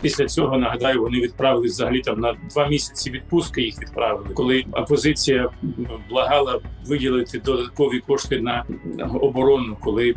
Після цього нагадаю, вони відправились взагалі там на два місяці відпустки. Їх відправили, коли опозиція благала виділити додаткові кошти на оборону, коли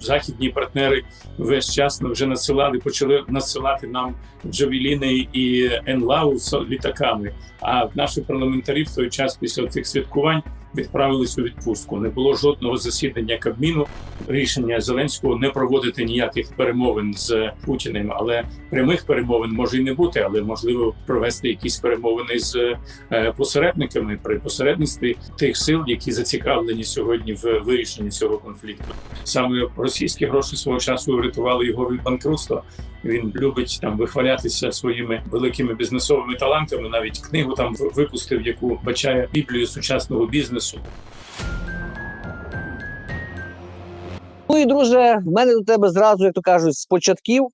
західні партнери весь час вже надсилали, почали надсилати нам джавеліни і енлау літаками. А наші парламентарі в той час після цих святкувань відправились у відпустку. Не було жодного засідання Кабміну. Рішення Зеленського не проводити ніяких перемовин з Путіним, але прямих перемовин може і не бути, але можливо провести якісь перемовини з е, посередниками при посередництві тих сил, які зацікавлені сьогодні в вирішенні цього конфлікту. Саме російські гроші свого часу врятували його від банкрутства. Він любить там вихвалятися своїми великими бізнесовими талантами. Навіть книгу там випустив, яку бачає біблію сучасного бізнесу. Ну і друже, в мене до тебе зразу, як то кажуть, з початків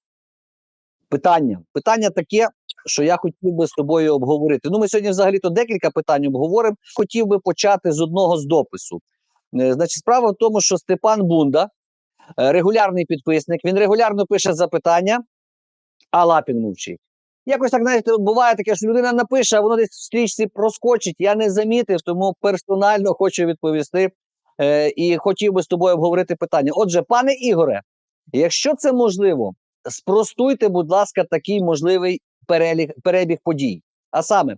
питання. Питання таке, що я хотів би з тобою обговорити. Ну, ми сьогодні взагалі-то декілька питань обговоримо. Хотів би почати з одного з допису. Е, Значить, справа в тому, що Степан Бунда, е, регулярний підписник, він регулярно пише запитання, а Лапін мовчить. Якось так, знаєте, буває таке, що людина напише, а воно десь в стрічці проскочить. Я не замітив, тому персонально хочу відповісти е, і хотів би з тобою обговорити питання. Отже, пане Ігоре, якщо це можливо, спростуйте, будь ласка, такий можливий переліг, перебіг подій. А саме,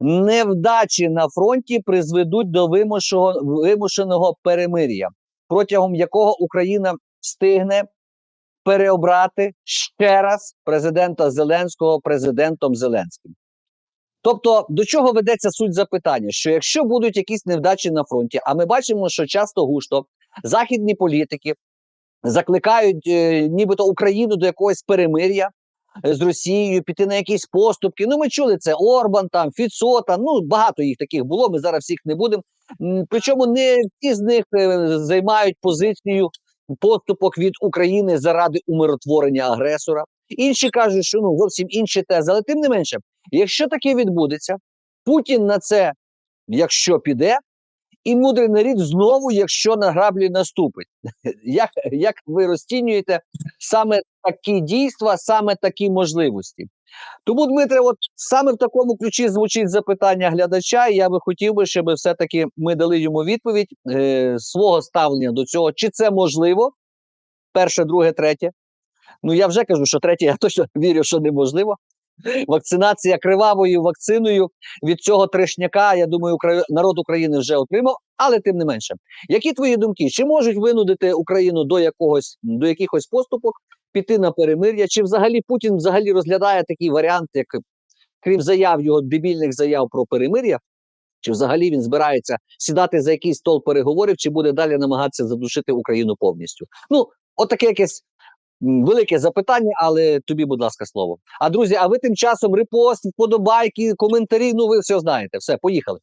невдачі на фронті призведуть до вимушеного, вимушеного перемир'я, протягом якого Україна встигне переобрати ще раз президента Зеленського президентом Зеленським. Тобто, до чого ведеться суть запитання? Що якщо будуть якісь невдачі на фронті, а ми бачимо, що часто густо західні політики закликають е, нібито Україну до якогось перемир'я з Росією, піти на якісь поступки. Ну, ми чули це Орбан, там Фіцо, там ну багато їх таких було. Ми зараз всіх не будемо. Причому не всі з них е, займають позицію поступок від України заради умиротворення агресора. Інші кажуть, що ну зовсім інші тези, але тим не менше, якщо таке відбудеться, Путін на це, якщо піде, і мудрий нарід знову, якщо на граблі наступить. Як, як ви розцінюєте саме такі дійства, саме такі можливості? Тому, Дмитре, от саме в такому ключі звучить запитання глядача, і я би хотів би, щоб все-таки ми дали йому відповідь е, свого ставлення до цього, чи це можливо? Перше, друге, третє. Ну я вже кажу, що третє, я точно вірю, що неможливо. Вакцинація кривавою вакциною від цього трешняка, я думаю, народ України вже отримав, але тим не менше. Які твої думки? Чи можуть винудити Україну до якогось до якихось поступок піти на перемир'я? Чи взагалі Путін взагалі розглядає такий варіант, як крім заяв його дебільних заяв про перемир'я? Чи взагалі він збирається сідати за якийсь стол переговорів, чи буде далі намагатися задушити Україну повністю? Ну, отаке якесь велике запитання, але тобі, будь ласка, слово. А друзі, а ви тим часом репост, вподобайки, коментарі. Ну, ви все знаєте. Все, поїхали.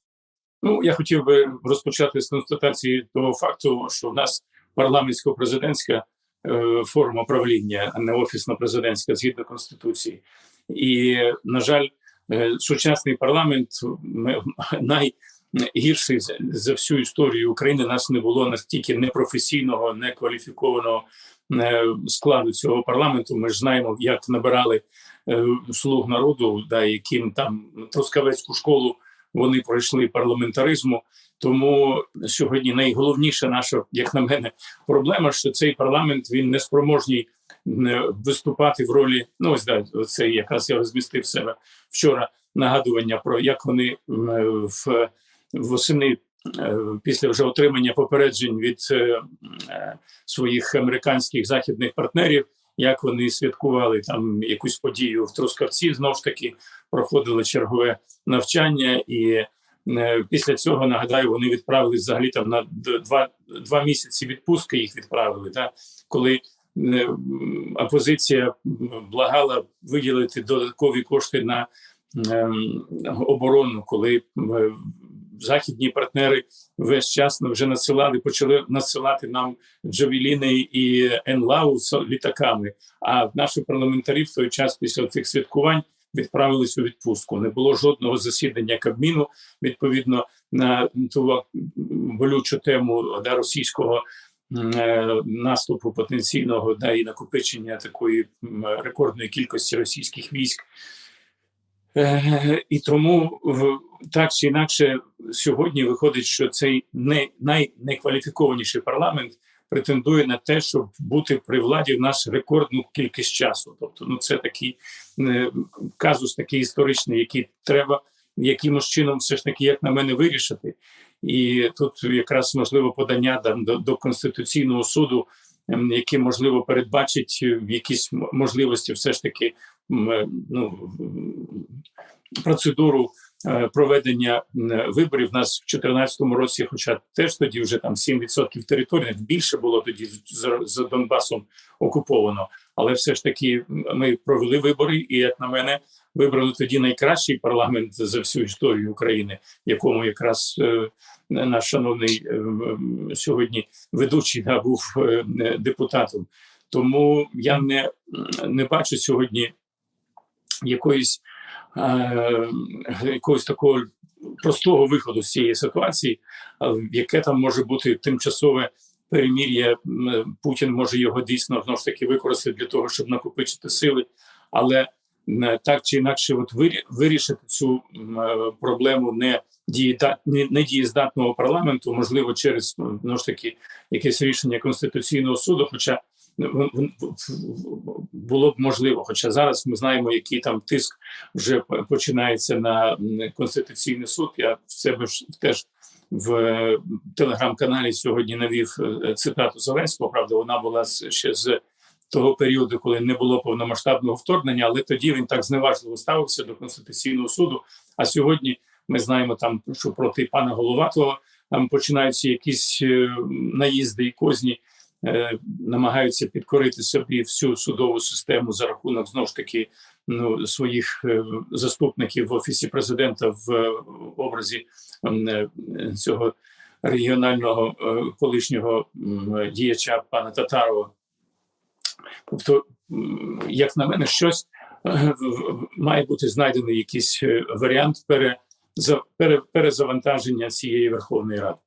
Ну я хотів би розпочати з констатації того факту, що в нас парламентсько-президентська форма правління, а не офісно-президентська згідно конституції. І на жаль, е, сучасний парламент найгірший за- всю історію України. Нас не було настільки непрофесійного, некваліфікованого е, складу цього парламенту. Ми ж знаємо, як набирали е, слуг народу, да, яким там Трускавецьку школу вони пройшли парламентаризму. Тому сьогодні найголовніша наша, як на мене, проблема, що цей парламент він не спроможний е, виступати в ролі. Ну ось да, це якраз я розмістив себе вчора. Нагадування про як вони е, в восени е, після вже отримання попереджень від своїх американських західних партнерів, як вони святкували там якусь подію в Трускавці, знову ж таки проходили чергове навчання, і після цього нагадаю, вони відправились взагалі там на два, два місяці відпустки. Їх відправили, та коли е, опозиція благала виділити додаткові кошти на ем, оборону, коли е, західні партнери весь час вже надсилали, почали надсилати нам джавеліни і енлау літаками. А наші парламентарі в той час після цих святкувань відправились у відпустку. Не було жодного засідання Кабміну відповідно на ту болючу тему да, російського е, наступу потенційного да, і накопичення такої рекордної кількості російських військ. Е, І тому в- так чи інакше сьогодні виходить, що цей не найнекваліфікованіший парламент претендує на те, щоб бути при владі в нас рекордну кількість часу. Тобто, ну це такий е, казус, такий історичний, який треба якимось чином, все ж таки, як на мене, вирішити. І тут якраз можливо подання там до, до конституційного суду, ем, яке можливо передбачить якісь можливості, все ж таки е, ну, процедуру проведення виборів. У нас в 2014 році, хоча теж тоді вже там 7% території, більше було тоді за, Донбасом окуповано. Але все ж таки ми провели вибори, і як на мене, вибрали тоді найкращий парламент за всю історію України, якому якраз е, наш шановний е, сьогодні ведучий да, був е, е, депутатом. Тому я не, не бачу сьогодні якоїсь е, якогось такого простого виходу з цієї ситуації, яке там може бути тимчасове перемір'я. Путін може його дійсно знову ж таки використати для того, щоб накопичити сили, але так чи інакше, от вирі- вирішити цю е, проблему не недієздатного парламенту, можливо, через ну, ж таки якесь рішення конституційного суду. Хоча було б можливо, хоча зараз ми знаємо, який там тиск вже починається на конституційний суд. Я в себе ж теж в е, телеграм-каналі сьогодні навів е, цитату Зеленського. Правда, вона була ще з того періоду, коли не було повномасштабного вторгнення, але тоді він так зневажливо ставився до конституційного суду. А сьогодні ми знаємо там, що проти пана Головатого там починаються якісь е, наїзди і козні. Е, Намагаються підкорити собі всю судову систему за рахунок знову ж таки ну, своїх е, заступників в офісі президента в е, образі цього регіонального колишнього діяча пана Татарова. Тобто, як на мене, щось має бути знайдений якийсь варіант пере, перезавантаження цієї Верховної Ради.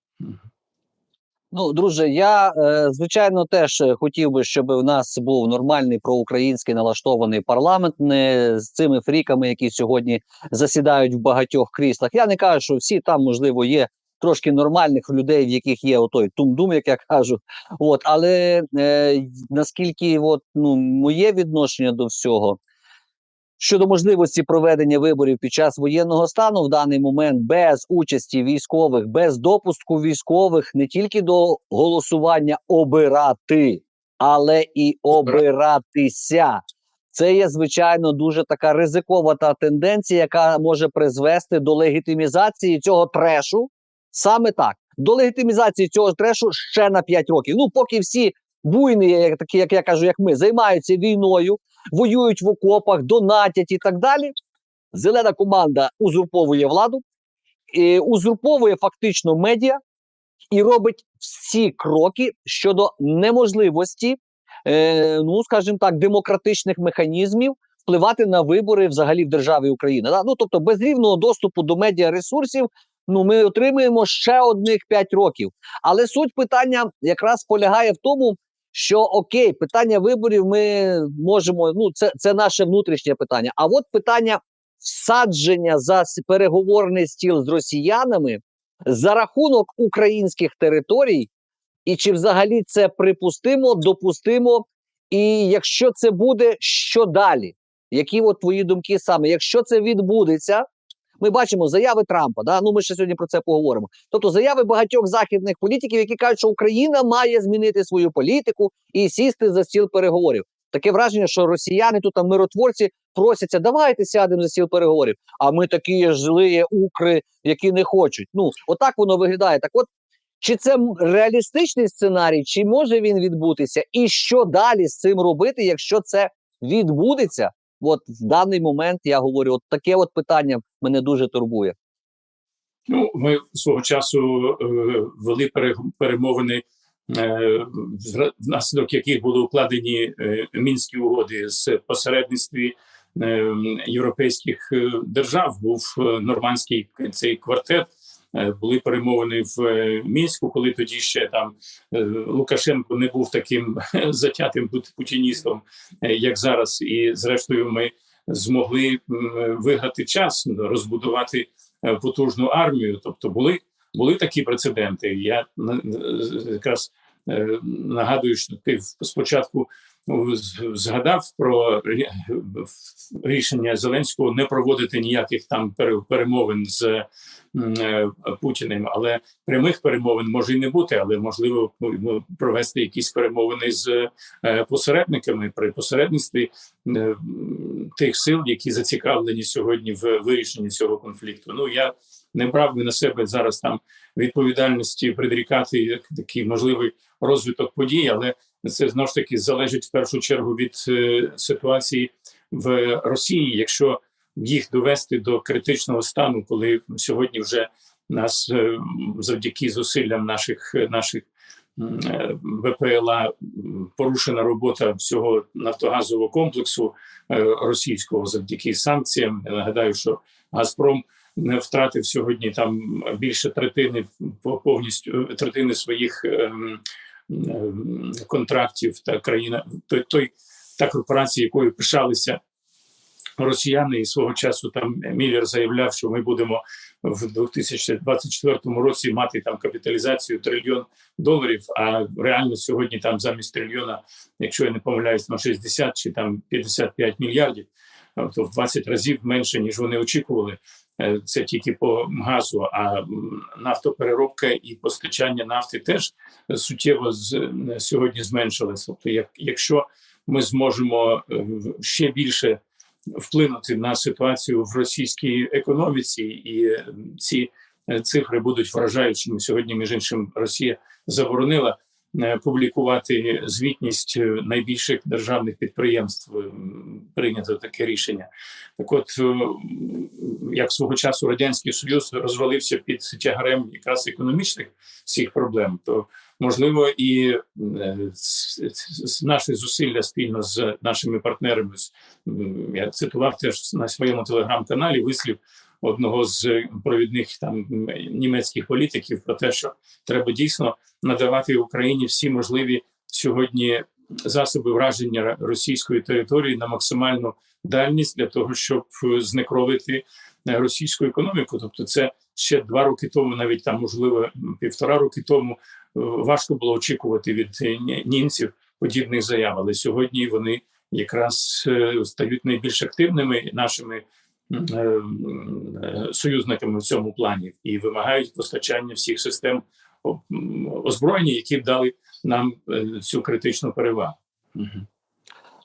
Ну, друже, я е, звичайно теж е, хотів би, щоб в нас був нормальний проукраїнський налаштований парламент, не з цими фріками, які сьогодні засідають в багатьох кріслах. Я не кажу, що всі там, можливо, є трошки нормальних людей, в яких є отой тум-дум, як я кажу. От, але е, наскільки от, ну, моє відношення до всього. Щодо можливості проведення виборів під час воєнного стану в даний момент без участі військових, без допуску військових не тільки до голосування обирати, але і обиратися. Це є звичайно дуже така ризикована тенденція, яка може призвести до легітимізації цього трешу. Саме так, до легітимізації цього трешу ще на 5 років. Ну, поки всі буйні, як такі, як я кажу, як ми, займаються війною, воюють в окопах, донатять і так далі. Зелена команда узурповує владу, і узурповує фактично медіа і робить всі кроки щодо неможливості, е, ну скажімо так, демократичних механізмів впливати на вибори взагалі в державі Україна. Да? Ну тобто, без рівного доступу до медіаресурсів. Ну, ми отримуємо ще одних 5 років. Але суть питання якраз полягає в тому, що окей, питання виборів ми можемо. Ну, це, це наше внутрішнє питання. А от питання всадження за переговорний стіл з росіянами за рахунок українських територій, і чи взагалі це припустимо, допустимо, і якщо це буде, що далі? Які от твої думки саме? Якщо це відбудеться, ми бачимо заяви Трампа. Да? Ну ми ще сьогодні про це поговоримо. Тобто заяви багатьох західних політиків, які кажуть, що Україна має змінити свою політику і сісти за стіл переговорів. Таке враження, що росіяни тут там миротворці просяться, давайте сядемо за стіл переговорів. А ми такі злі укри, які не хочуть. Ну отак воно виглядає. Так, от чи це реалістичний сценарій, чи може він відбутися, і що далі з цим робити, якщо це відбудеться? От в даний момент я говорю, от таке от питання мене дуже турбує. Ну, ми свого часу е, вели пере- перемовини, е, внаслідок яких були укладені е, мінські угоди з посередництві е, європейських е, держав. Був е, нормандський цей квартет. Е, Були перемовини в е, мінську, коли тоді ще там е, Лукашенко не був таким затятим путіністом, як зараз. І зрештою, ми змогли виграти час, розбудувати потужну армію. Тобто були, були такі прецеденти. Я якраз нагадую, що ти спочатку згадав про рішення Зеленського не проводити ніяких там пере- перемовин з е, Путіним, але прямих перемовин може і не бути, але можливо ну, провести якісь перемовини з е, посередниками при посередництві е, тих сил, які зацікавлені сьогодні в вирішенні цього конфлікту. Ну я не брав би на себе зараз там відповідальності предрікати такий можливий розвиток подій, але це знову ж таки залежить в першу чергу від е, ситуації в Росії, якщо їх довести до критичного стану, коли сьогодні вже нас е, завдяки зусиллям наших наших е, ВПЛА порушена робота всього нафтогазового комплексу російського завдяки санкціям. Я нагадаю, що Газпром не втратив сьогодні там більше третини по- повністю третини своїх ем, контрактів та країна той, той та корпорація, якою пишалися росіяни, і свого часу там Міллер заявляв, що ми будемо в 2024 році мати там капіталізацію трильйон доларів. А реально сьогодні там замість трильйона, якщо я не помиляюсь, на 60 чи там 55 мільярдів, тобто в 20 разів менше ніж вони очікували. Е, Це тільки по газу, а нафтопереробка і постачання нафти теж суттєво з сьогодні зменшилось. Тобто, як якщо ми зможемо е, ще більше вплинути на ситуацію в російській економіці, і е, ці цифри будуть вражаючими. Сьогодні, між іншим, Росія заборонила публікувати звітність е, найбільших державних підприємств. Прийнято таке рішення. Так, от е, як свого часу радянський союз розвалився під тягарем якраз економічних всіх проблем, то можливо і е, наші зусилля спільно з нашими партнерами. Я цитував теж на своєму телеграм-каналі вислів одного з провідних там німецьких політиків про те, що треба дійсно надавати Україні всі можливі сьогодні засоби враження російської території на максимальну дальність для того, щоб е, знекровити е, російську економіку. Тобто, це ще два роки тому, навіть там, можливо, півтора роки тому е, важко було очікувати від німців подібних заяв, але сьогодні вони якраз стають найбільш активними нашими союзниками в цьому плані і вимагають постачання всіх систем озброєння, які б дали нам е, цю критичну перевагу.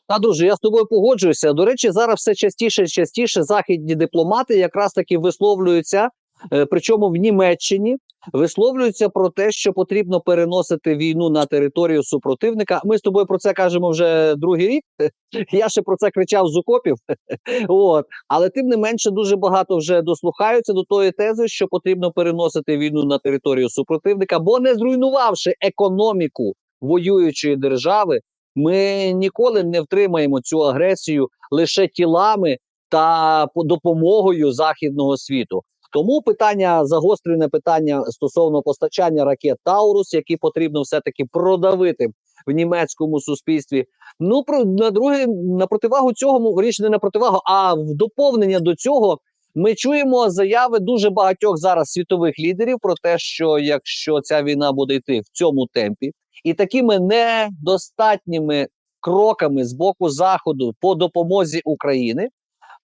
Та друже, я з тобою погоджуюся. До речі, зараз все частіше і частіше західні дипломати якраз таки висловлюються, е, причому в Німеччині висловлюються про те, що потрібно переносити війну на територію супротивника. Ми з тобою про це кажемо вже другий рік. Я ще про це кричав з окопів. От, але тим не менше, дуже багато вже дослухаються до тої тези, що потрібно переносити війну на територію супротивника, бо не зруйнувавши економіку воюючої держави, ми ніколи не втримаємо цю агресію лише тілами та допомогою західного світу. Тому питання загострене питання стосовно постачання ракет Таурус, які потрібно все таки продавити в німецькому суспільстві. Ну про на друге на противагу цього річ не на противагу, а в доповнення до цього. Ми чуємо заяви дуже багатьох зараз світових лідерів про те, що якщо ця війна буде йти в цьому темпі, і такими недостатніми кроками з боку заходу по допомозі України,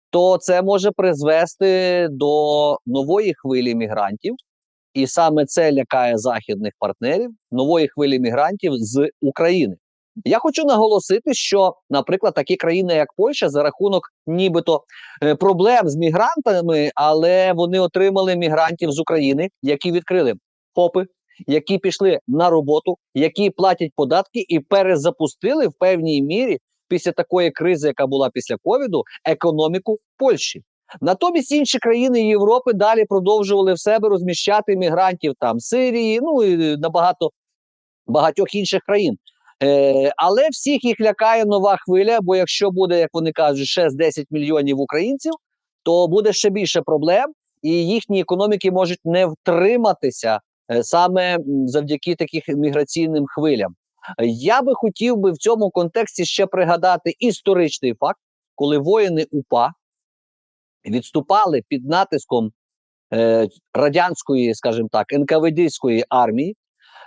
то це може призвести до нової хвилі мігрантів, і саме це лякає західних партнерів нової хвилі мігрантів з України. Я хочу наголосити, що, наприклад, такі країни, як Польща, за рахунок нібито е, проблем з мігрантами, але вони отримали мігрантів з України, які відкрили ФОПи, які пішли на роботу, які платять податки і перезапустили в певній мірі після такої кризи, яка була після ковіду, економіку Польщі. Натомість інші країни Європи далі продовжували в себе розміщати мігрантів там Сирії, ну і набагато багатьох інших країн. Е, але всіх їх лякає нова хвиля. Бо якщо буде, як вони кажуть, ще з 10 мільйонів українців, то буде ще більше проблем. і їхні економіки можуть не втриматися е, саме завдяки таких міграційним хвилям. Я би хотів би в цьому контексті ще пригадати історичний факт, коли воїни УПА відступали під натиском е, радянської, скажімо так, НКВДської армії.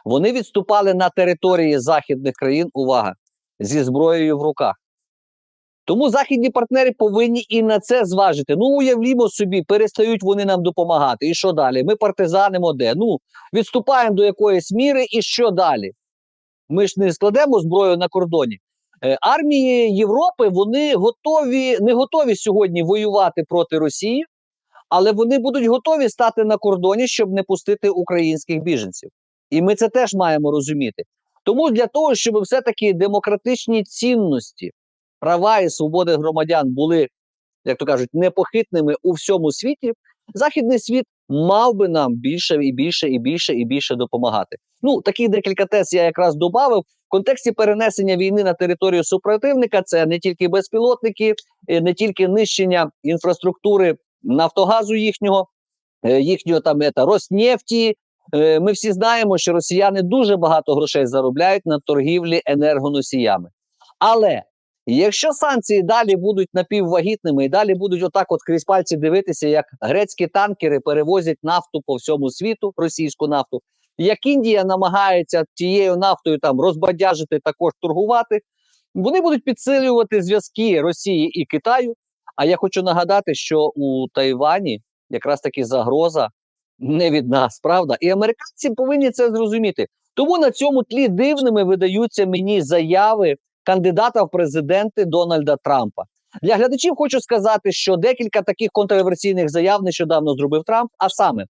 Вони відступали на території західних країн. Увага зі зброєю в руках. Тому західні партнери повинні і на це зважити. Ну, уявімо собі, перестають вони нам допомагати. І що далі? Ми партизанимо де? Ну, відступаємо до якоїсь міри, і що далі? Ми ж не складемо зброю на кордоні. Е, армії Європи вони готові, не готові сьогодні воювати проти Росії, але вони будуть готові стати на кордоні, щоб не пустити українських біженців. І ми це теж маємо розуміти. Тому для того, щоб все-таки демократичні цінності, права і свободи громадян були, як то кажуть, непохитними у всьому світі, західний світ мав би нам більше і більше і більше і більше допомагати. Ну, такі декілька тез я якраз додав. В контексті перенесення війни на територію супротивника це не тільки безпілотники, е, не тільки нищення інфраструктури Нафтогазу їхнього, е, їхнього там ета, Роснефті. Е, Ми всі знаємо, що росіяни дуже багато грошей заробляють на торгівлі енергоносіями. Але якщо санкції далі будуть напіввагітними і далі будуть отак, от крізь пальці дивитися, як грецькі танкери перевозять нафту по всьому світу, російську нафту, як Індія намагається тією нафтою там розбадяжити, також торгувати, вони будуть підсилювати зв'язки Росії і Китаю. А я хочу нагадати, що у Тайвані якраз таки загроза не від нас, правда? І американці повинні це зрозуміти. Тому на цьому тлі дивними видаються мені заяви кандидата в президенти Дональда Трампа. Для глядачів хочу сказати, що декілька таких контроверсійних заяв нещодавно зробив Трамп. А саме,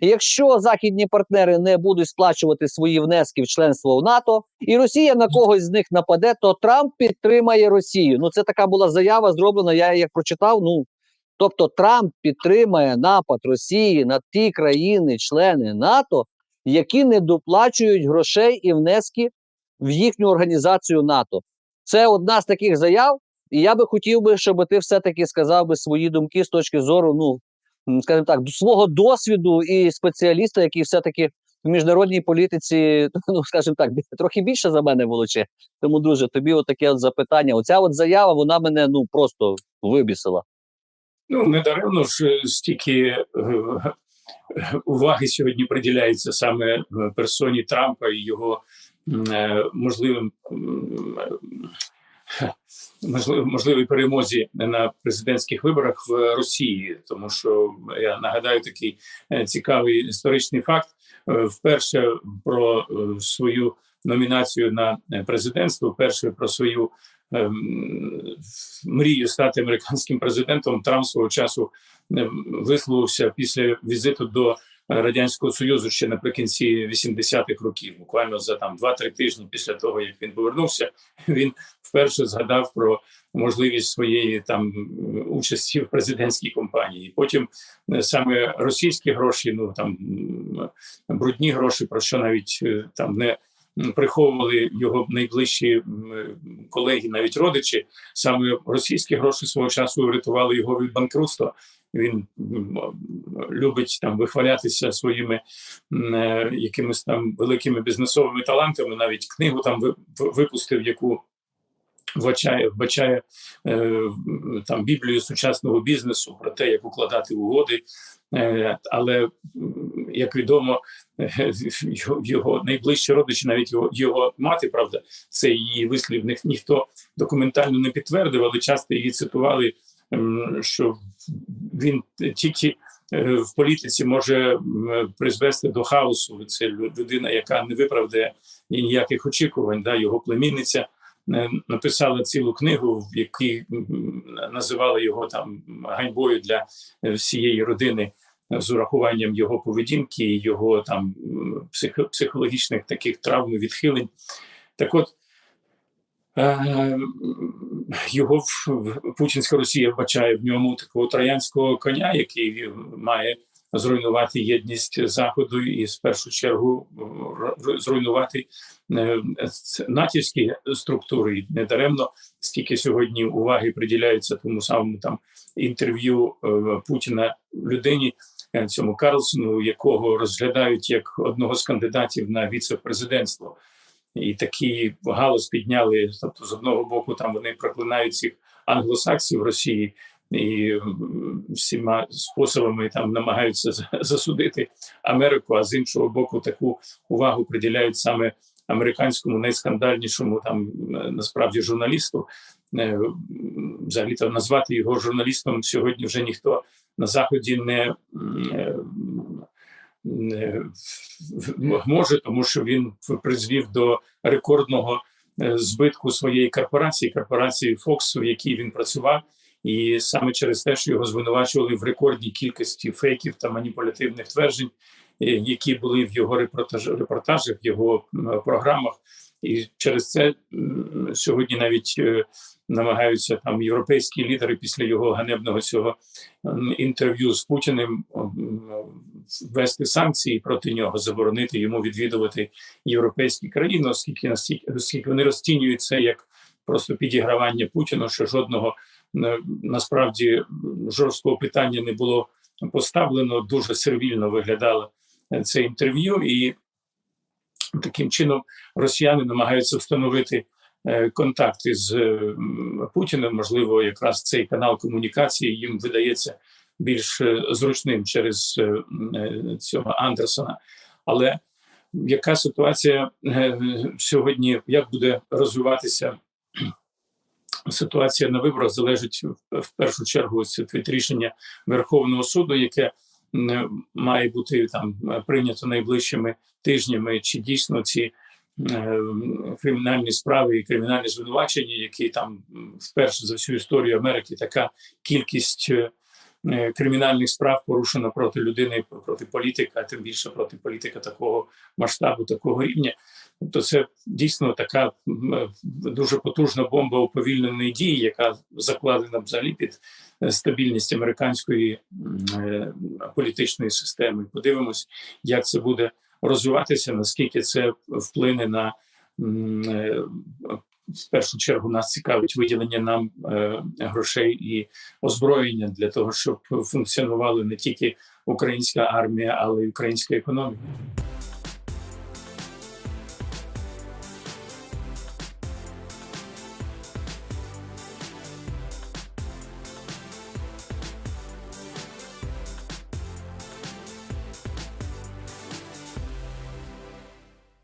якщо західні партнери не будуть сплачувати свої внески в членство в НАТО, і Росія на когось з них нападе, то Трамп підтримає Росію. Ну, це така була заява зроблена. Я як прочитав. Ну тобто, Трамп підтримає напад Росії на ті країни-члени НАТО, які не доплачують грошей і внески в їхню організацію НАТО. Це одна з таких заяв. І я би хотів би, щоб ти все-таки сказав би свої думки з точки зору, ну скажімо так, до свого досвіду і спеціаліста, який все-таки в міжнародній політиці, ну скажімо так, трохи більше за мене волоче. Тому, друже, тобі от таке от запитання. Оця от заява, вона мене ну просто вибісила. Ну недаремно ж е, стільки е, уваги сьогодні приділяється саме е, персоні Трампа і його е, можливим м, е, можливо, можливій перемозі на президентських виборах в Росії, тому що я нагадаю такий е, цікавий історичний факт. Е, Вперше про е, свою номінацію на е, президентство, вперше про свою мрію стати американським президентом, Трамп свого часу е, висловився після візиту до радянського союзу ще наприкінці 80-х років. Буквально за там 2-3 тижні після того, як він повернувся, він вперше згадав про можливість своєї там участі в президентській кампанії. Потім е, саме російські гроші, ну там брудні гроші, про що навіть е, там не приховували його найближчі колеги, навіть родичі. Саме російські гроші свого часу врятували його від банкрутства. Він любить там вихвалятися своїми е, якимись там великими бізнесовими талантами. Навіть книгу там випустив, яку вбачає, вбачає е, там Біблію сучасного бізнесу про те, як укладати угоди. Е, але як відомо, його, його найближчі родичі, навіть його, його мати, правда, це її вислів ніхто документально не підтвердив, але часто її цитували, що він тільки е, в політиці може призвести до хаосу. Це людина, яка не виправдає ніяких очікувань. Да, його племінниця е, написала цілу книгу, в якій називали його там ганьбою для е, всієї родини з урахуванням його поведінки, його там психологічних таких травм відхилень. Так от. Е, Його путінська Росія вбачає в ньому такого троянського коня, який має зруйнувати єдність заходу і в першу чергу зруйнувати е, натівські структури. І недаремно стільки сьогодні уваги приділяється тому самому там інтерв'ю е, Путіна людині, е, цьому Карлсону, якого розглядають як одного з кандидатів на віце-президентство. І такий галас підняли. Тобто, з одного боку, там вони проклинають цих англосаксів Росії і всіма способами там намагаються засудити Америку. А з іншого боку, таку увагу приділяють саме американському найскандальнішому там е, насправді журналісту. Е, Взагалі-то назвати його журналістом сьогодні вже ніхто на заході не, е, може, тому що він призвів до рекордного е, збитку своєї корпорації, корпорації Fox, в якій він працював. І саме через те, що його звинувачували в рекордній кількості фейків та маніпулятивних тверджень, е, які були в його репортаж, репортажах, в його програмах. І через це сьогодні навіть е, намагаються там європейські лідери після його ганебного цього інтерв'ю з Путіним ввести санкції проти нього, заборонити йому відвідувати європейські країни, оскільки оскільки вони розцінюють це як просто підігравання Путіну, що жодного насправді жорсткого питання не було поставлено. Дуже сервільно виглядало е, це інтерв'ю, і таким чином росіяни намагаються встановити е, контакти з е, Путіним. Можливо, якраз цей канал комунікації їм видається більш е, зручним через цього Андерсона. Але яка ситуація сьогодні, як буде розвиватися ситуація на виборах, залежить в- першу чергу від рішення Верховного суду, яке має бути там е, прийнято найближчими тижнями, чи дійсно ці е, кримінальні справи і кримінальні звинувачення, які там вперше за всю історію Америки така кількість е, кримінальних справ порушена проти людини, проти політика, тим більше проти політика такого масштабу, такого рівня. Тобто, це дійсно така дуже потужна бомба уповільненої дії, яка закладена взагалі під е, стабільність американської е, політичної системи. Подивимось, як це буде розвиватися, наскільки це вплине на е, в першу чергу нас цікавить виділення нам грошей і озброєння для того, щоб функціонували не тільки українська армія, але й українська економіка.